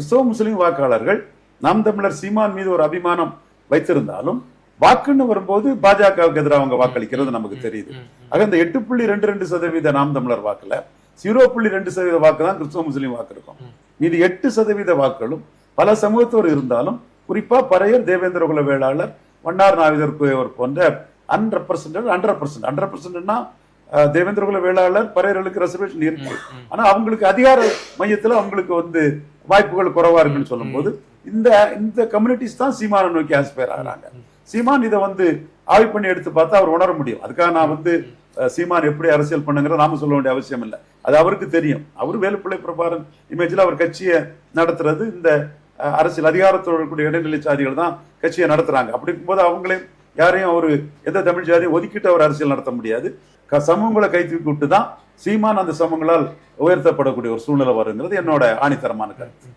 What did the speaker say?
கிறிஸ்தவ முஸ்லிம் வாக்காளர்கள் நாம் தமிழர் சீமான் மீது ஒரு அபிமானம் வைத்திருந்தாலும் வாக்குன்னு வரும்போது பாஜகவுக்கு எதிராக அவங்க வாக்களிக்கிறது நமக்கு தெரியுது. ஆக இந்த எட்டு புள்ளி ரெண்டு ரெண்டு சதவீத நாம் தமிழர் வாக்குல ஜீரோ புள்ளி ரெண்டு சதவீத வாக்கு தான் கிறிஸ்தவ முஸ்லீம் வாக்கு இருக்கும். இது எட்டு சதவீத வாக்குகளும் பல சமூகத்தோர் இருந்தாலும் குறிப்பா பறையர் தேவேந்திர குல வேளாளர் வண்ணார் நாவிதர் குயவர் போன்ற அன்ரெப்ரசன்டட் ஹண்ட்ரட் பர்சன்ட் ஹண்ட்ரட் பர்சன்ட்னா தேவேந்திர குல வேளாளர் பறையர்களுக்கு ரெசர்வேஷன் இருக்கு. ஆனா அவங்களுக்கு அதிகார மையத்துல அவங்களுக்கு வந்து வாய்ப்புகள் குறைவா இருக்குன்னு சொல்லும்போது இந்த இந்த கம்யூனிட்டிஸ் தான் சீமானை நோக்கி ஆஸ்பயர் ஆகிறாங்க. சீமான் இதை வந்து ஆய்வு பண்ணி எடுத்து பார்த்தா அவர் உணர முடியும். அதுக்காக நான் வந்து சீமான் எப்படி அரசியல் பண்ணுங்கிற நாம சொல்ல வேண்டிய அவசியம் இல்லை. அது அவருக்கு தெரியும். அவர் வேலுப்பிள்ளை பிரபாரன் இமேஜ்ல அவர் கட்சியை நடத்துறது இந்த அரசியல் அதிகாரத்தோடு இருக்கக்கூடிய இடைநிலை சாதிகள் தான் கட்சியை நடத்துறாங்க. அப்படி இருக்கும்போது அவங்களையும் யாரையும் ஒரு எந்த தமிழ் ஜாதியும் ஒதுக்கிட்டு அவர் அரசியல் நடத்த முடியாது. சமூகங்களை கை தூக்கி விட்டு தான் சீமான் அந்த சமங்களால் உயர்த்தப்படக்கூடிய ஒரு சூழ்நிலை வருங்கிறது என்னோட ஆணித்தரமான கருத்து.